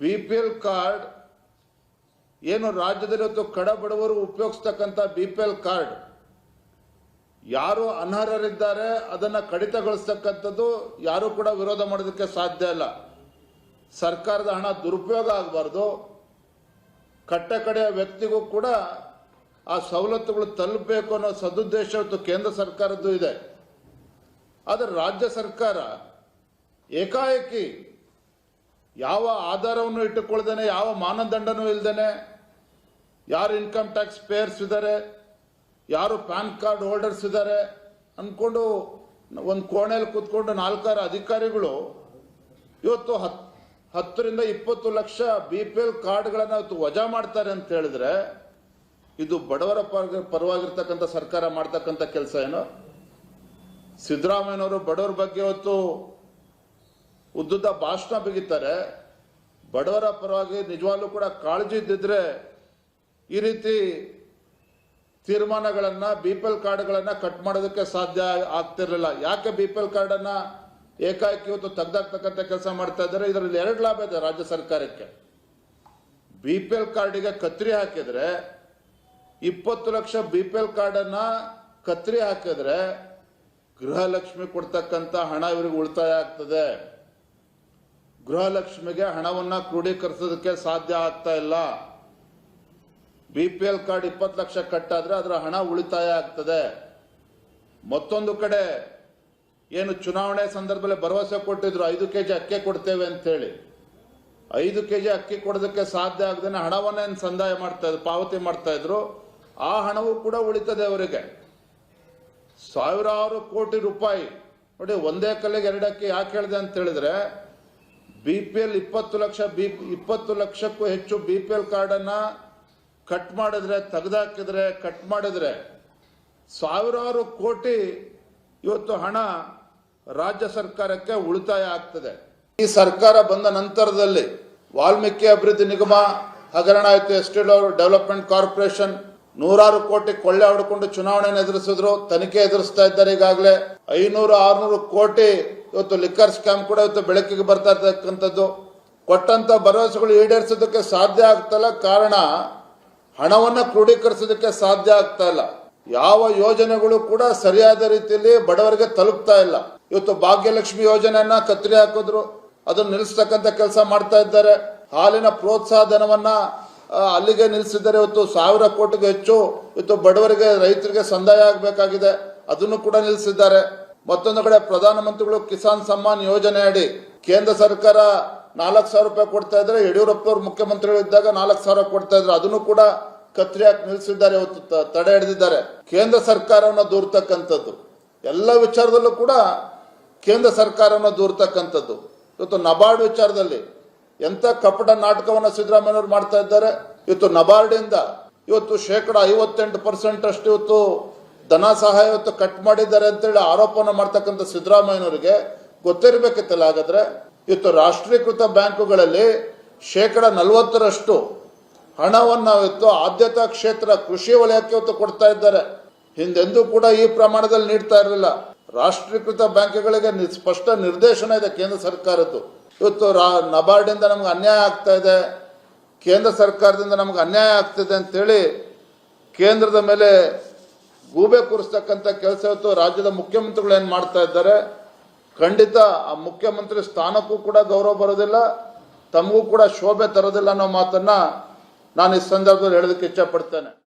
B P L card ಏನು ರಾಜ್ಯದಲ್ಲಿ ಇವತ್ತು ಕಡಬಡವರು ಉಪಯೋಗಿಸ್ತಕ್ಕಂಥ ಬಿ ಪಿ ಎಲ್ ಕಾರ್ಡ್ ಯಾರು ಅನರ್ಹರಿದ್ದಾರೆ, ಅದನ್ನ ಕಡಿತಗೊಳಿಸ್ತಕ್ಕಂಥದ್ದು ಯಾರು ಕೂಡ ವಿರೋಧ ಮಾಡೋದಕ್ಕೆ ಸಾಧ್ಯ ಇಲ್ಲ. ಸರ್ಕಾರದ ಹಣ ದುರುಪಯೋಗ ಆಗಬಾರ್ದು. ಕಟ್ಟ ಕಡೆಯ ವ್ಯಕ್ತಿಗೂ ಕೂಡ ಆ ಸವಲತ್ತುಗಳು ತಲುಪಬೇಕು ಅನ್ನೋ ಸದುದ್ದೇಶ ಕೇಂದ್ರ ಸರ್ಕಾರದ್ದು ಇದೆ. ಆದರೆ ರಾಜ್ಯ ಸರ್ಕಾರ ಏಕಾಏಕಿ ಯಾವ ಆಧಾರವನ್ನು ಇಟ್ಟುಕೊಳ್ದೇನೆ ಯಾವ ಮಾನದಂಡನೂ ಇಲ್ದೇನೆ, ಯಾರು ಇನ್ಕಮ್ ಟ್ಯಾಕ್ಸ್ ಪೇಯರ್ಸ್ ಇದ್ದಾರೆ ಯಾರು ಪ್ಯಾನ್ ಕಾರ್ಡ್ ಹೋಲ್ಡರ್ಸ್ ಇದ್ದಾರೆ ಅಂದ್ಕೊಂಡು ಒಂದು ಕೋಣೆಯಲ್ಲಿ ಕೂತ್ಕೊಂಡು ನಾಲ್ಕಾರು ಅಧಿಕಾರಿಗಳು ಇವತ್ತು ಹತ್, ಹತ್ತರಿಂದ ಇಪ್ಪತ್ತು ಲಕ್ಷ ಬಿ ಪಿ ಎಲ್ ಕಾರ್ಡ್ಗಳನ್ನು ಇವತ್ತು ವಜಾ ಮಾಡ್ತಾರೆ ಅಂತ ಹೇಳಿದ್ರೆ, ಇದು ಬಡವರ ಪರ ಪರವಾಗಿರ್ತಕ್ಕಂಥ ಸರ್ಕಾರ ಮಾಡ್ತಕ್ಕಂಥ ಕೆಲಸ ಏನು? ಸಿದ್ದರಾಮಯ್ಯನವರು ಬಡವರ ಬಗ್ಗೆ ಇವತ್ತು ಉದ್ದುದ್ದ ಭಾಷಣ ಬಿಗಿತಾರೆ. ಬಡವರ ಪರವಾಗಿ ನಿಜವಾಗ್ಲೂ ಕೂಡ ಕಾಳಜಿ ಇದ್ದಿದ್ರೆ ಈ ರೀತಿ ತೀರ್ಮಾನಗಳನ್ನು ಬಿ ಪಿ ಎಲ್ ಕಾರ್ಡ್ಗಳನ್ನ ಕಟ್ ಮಾಡೋದಕ್ಕೆ ಸಾಧ್ಯ ಆಗ್ತಿರಲಿಲ್ಲ. ಯಾಕೆ ಬಿ ಪಿ ಎಲ್ ಕಾರ್ಡನ್ನ ಏಕಾಏಕಿ ಇವತ್ತು ತೆಗ್ದಾಕ್ತಕ್ಕಂಥ ಕೆಲಸ ಮಾಡ್ತಾ ಇದ್ದಾರೆ? ಇದರಲ್ಲಿ ಎರಡು ಲಾಭ ಇದೆ ರಾಜ್ಯ ಸರ್ಕಾರಕ್ಕೆ. ಬಿ ಪಿ ಎಲ್ ಕಾರ್ಡಿಗೆ ಕತ್ರಿ ಹಾಕಿದ್ರೆ, ಇಪ್ಪತ್ತು ಲಕ್ಷ ಬಿ ಪಿ ಎಲ್ ಕಾರ್ಡನ್ನು ಕತ್ರಿ ಹಾಕಿದ್ರೆ ಗೃಹಲಕ್ಷ್ಮಿ ಕೊಡ್ತಕ್ಕಂಥ ಹಣ ಇವರಿಗೆ ಉಳಿತಾಯ ಆಗ್ತದೆ. ಗೃಹಲಕ್ಷ್ಮಿಗೆ ಹಣವನ್ನ ಕ್ರೋಢೀಕರಿಸೋದಕ್ಕೆ ಸಾಧ್ಯ ಆಗ್ತಾ ಇಲ್ಲ. ಬಿ ಪಿ ಎಲ್ ಕಾರ್ಡ್ ಇಪ್ಪತ್ತು ಲಕ್ಷ ಕಟ್ಟಾದ್ರೆ ಅದರ ಹಣ ಉಳಿತಾಯ ಆಗ್ತದೆ. ಮತ್ತೊಂದು ಕಡೆ ಏನು ಚುನಾವಣೆ ಸಂದರ್ಭದಲ್ಲಿ ಭರವಸೆ ಕೊಟ್ಟಿದ್ರು, ಐದು ಕೆ ಜಿ ಅಕ್ಕಿ ಕೊಡ್ತೇವೆ ಅಂತೇಳಿ ಐದು ಕೆ ಜಿ ಅಕ್ಕಿ ಕೊಡೋದಕ್ಕೆ ಸಾಧ್ಯ ಆಗದೇನೆ ಹಣವನ್ನೇನು ಸಂದಾಯ ಮಾಡ್ತಾ ಇದ್ರು, ಪಾವತಿ ಮಾಡ್ತಾ ಇದ್ರು, ಆ ಹಣವೂ ಕೂಡ ಉಳಿತದೆ ಅವರಿಗೆ. ಸಾವಿರಾರು ಕೋಟಿ ರೂಪಾಯಿ. ನೋಡಿ, ಒಂದೇ ಕಲ್ಲಿಗೆ ಎರಡಕ್ಕೆ ಯಾಕೆ ಹೇಳಿದೆ ಅಂತ ಹೇಳಿದ್ರೆ ಬಿ ಪಿ ಎಲ್ ಇಪ್ಪತ್ತು ಲಕ್ಷ ಬಿ ಇಪ್ಪತ್ತು ಲಕ್ಷಕ್ಕೂ ಹೆಚ್ಚು ಬಿ ಪಿ ಎಲ್ ಕಾರ್ಡನ್ನು ಕಟ್ ಮಾಡಿದ್ರೆ, ತೆಗೆದಾಕಿದ್ರೆ, ಕಟ್ ಮಾಡಿದ್ರೆ ಸಾವಿರಾರು ಕೋಟಿ ಇವತ್ತು ಹಣ ರಾಜ್ಯ ಸರ್ಕಾರಕ್ಕೆ ಉಳಿತಾಯ ಆಗ್ತದೆ. ಈ ಸರ್ಕಾರ ಬಂದ ನಂತರದಲ್ಲಿ ವಾಲ್ಮೀಕಿ ಅಭಿವೃದ್ಧಿ ನಿಗಮ ಹಗರಣ ಆಯಿತು ಎಸ್ಟೇಟ್ ಡೆವಲಪ್ಮೆಂಟ್ ಕಾರ್ಪೊರೇಷನ್ ನೂರಾರು ಕೋಟಿ ಕೊಳ್ಳೆ ಹೊಡ್ಕೊಂಡು ಚುನಾವಣೆಯನ್ನು ಎದುರಿಸಿದ್ರು, ತನಿಖೆ ಎದುರಿಸ್ತಾ ಇದ್ದಾರೆ ಈಗಾಗಲೇ. ಐನೂರು, ಆರ್ನೂರು ಕೋಟಿ ಇವತ್ತು ಲಿಕ್ಕರ್ ಸ್ಕ್ಯಾಮ್ ಕೂಡ ಇವತ್ತು ಬೆಳಕಿಗೆ ಬರ್ತಾ ಇರ್ತಕ್ಕಂಥದ್ದು. ಕೊಟ್ಟಂತ ಭರವಸೆಗಳು ಈಡೇರಿಸೋದಕ್ಕೆ ಸಾಧ್ಯ ಆಗ್ತಲ್ಲ ಕಾರಣ, ಹಣವನ್ನು ಕ್ರೋಢೀಕರಿಸೋದಕ್ಕೆ ಸಾಧ್ಯ ಆಗ್ತಾ ಇಲ್ಲ. ಯಾವ ಯೋಜನೆಗಳು ಕೂಡ ಸರಿಯಾದ ರೀತಿಯಲ್ಲಿ ಬಡವರಿಗೆ ತಲುಪ್ತಾ ಇಲ್ಲ. ಇವತ್ತು ಭಾಗ್ಯಲಕ್ಷ್ಮಿ ಯೋಜನೆಯನ್ನ ಕತ್ತರಿ ಹಾಕಿದ್ರು. ಅದನ್ನು ನಿಲ್ಲಿಸ್ತಕ್ಕಂಥ ಕೆಲಸ ಮಾಡ್ತಾ ಇದ್ದಾರೆ. ಹಾಲಿನ ಪ್ರೋತ್ಸಾಹ ಧನವನ್ನ ಅಲ್ಲಿಗೆ ನಿಲ್ಲಿಸಿದ್ದಾರೆ. ಇವತ್ತು ಸಾವಿರ ಕೋಟಿಗೆ ಹೆಚ್ಚು, ಇವತ್ತು ಬಡವರಿಗೆ, ರೈತರಿಗೆ ಸಂದಾಯ ಆಗಬೇಕಾಗಿದೆ. ಅದನ್ನು ಕೂಡ ನಿಲ್ಲಿಸಿದ್ದಾರೆ. ಮತ್ತೊಂದು ಕಡೆ ಪ್ರಧಾನಮಂತ್ರಿಗಳು ಕಿಸಾನ್ ಸಮ್ಮಾನ್ ಯೋಜನೆ ಅಡಿ ಕೇಂದ್ರ ಸರ್ಕಾರ ನಾಲ್ಕು ಸಾವಿರ ರೂಪಾಯಿ ಕೊಡ್ತಾ ಇದ್ರೆ ಯಡಿಯೂರಪ್ಪ ಅವರು ಮುಖ್ಯಮಂತ್ರಿಗಳು ಇದ್ದಾಗ ನಾಲ್ಕು ಸಾವಿರ ಕೊಡ್ತಾ ಇದ್ರು. ಅದನ್ನು ಕೂಡ ಕತ್ರಿ ಹಾಕಿ ನಿಲ್ಲಿಸಿದ್ದಾರೆ ಇವತ್ತು ತಡೆ ಹಿಡಿದಿದ್ದಾರೆ. ಕೇಂದ್ರ ಸರ್ಕಾರವನ್ನು ದೂರ್ತಕ್ಕಂಥದ್ದು. ಎಲ್ಲ ವಿಚಾರದಲ್ಲೂ ಕೂಡ ಕೇಂದ್ರ ಸರ್ಕಾರವನ್ನು ದೂರ್ತಕ್ಕಂಥದ್ದು. ಇವತ್ತು ನಬಾರ್ಡ್ ವಿಚಾರದಲ್ಲಿ ಎಂತ ಕಪಟ ನಾಟಕವನ್ನು ಸಿದ್ದರಾಮಯ್ಯವರು ಮಾಡ್ತಾ ಇದ್ದಾರೆ. ಇವತ್ತು ನಬಾರ್ಡಿಂದ ಇವತ್ತು ಶೇಕಡ ಐವತ್ತೆಂಟು ಪರ್ಸೆಂಟ್ ಅಷ್ಟು ಇವತ್ತು ಧನ ಸಹಾಯ ಇವತ್ತು ಕಟ್ ಮಾಡಿದ್ದಾರೆ ಅಂತೇಳಿ ಆರೋಪನ ಮಾಡ್ತಕ್ಕಂಥ ಸಿದ್ದರಾಮಯ್ಯನವರಿಗೆ ಗೊತ್ತಿರಬೇಕಿತ್ತಲ್ಲ, ಹಾಗಾದ್ರೆ ಇವತ್ತು ರಾಷ್ಟ್ರೀಕೃತ ಬ್ಯಾಂಕುಗಳಲ್ಲಿ ಶೇಕಡ ನಲವತ್ತರಷ್ಟು ಹಣವನ್ನು ಇವತ್ತು ಆದ್ಯತಾ ಕ್ಷೇತ್ರ ಕೃಷಿ ವಲಯಕ್ಕೆ ಇವತ್ತು ಕೊಡ್ತಾ ಇದ್ದಾರೆ. ಹಿಂದೆಂದೂ ಕೂಡ ಈ ಪ್ರಮಾಣದಲ್ಲಿ ನೀಡ್ತಾ ಇರಲಿಲ್ಲ. ರಾಷ್ಟ್ರೀಕೃತ ಬ್ಯಾಂಕ್ಗಳಿಗೆ ಸ್ಪಷ್ಟ ನಿರ್ದೇಶನ ಇದೆ ಕೇಂದ್ರ ಸರ್ಕಾರದ್ದು. ಇವತ್ತು ರಾ, ನಬಾರ್ಡಿಂದ ನಮ್ಗೆ ಅನ್ಯಾಯ ಆಗ್ತಾ ಇದೆ. ಕೇಂದ್ರ ಸರ್ಕಾರದಿಂದ ನಮ್ಗೆ ಅನ್ಯಾಯ ಆಗ್ತಿದೆ ಅಂತೇಳಿ ಕೇಂದ್ರದ ಮೇಲೆ ಗೂಬೆ ಕೂರಿಸ್ತಕ್ಕಂಥ ಕೆಲಸ ಇವತ್ತು ರಾಜ್ಯದ ಮುಖ್ಯಮಂತ್ರಿಗಳು ಏನು ಮಾಡ್ತಾ ಇದ್ದಾರೆ? ಖಂಡಿತ ಆ ಮುಖ್ಯಮಂತ್ರಿ ಸ್ಥಾನಕ್ಕೂ ಕೂಡ ಗೌರವ ಬರೋದಿಲ್ಲ, ತಮಗೂ ಕೂಡ ಶೋಭೆ ತರೋದಿಲ್ಲ ಅನ್ನೋ ಮಾತನ್ನ ನಾನು ಈ ಸಂದರ್ಭದಲ್ಲಿ ಹೇಳೋದಕ್ಕೆ ಇಚ್ಛಪಡ್ತೇನೆ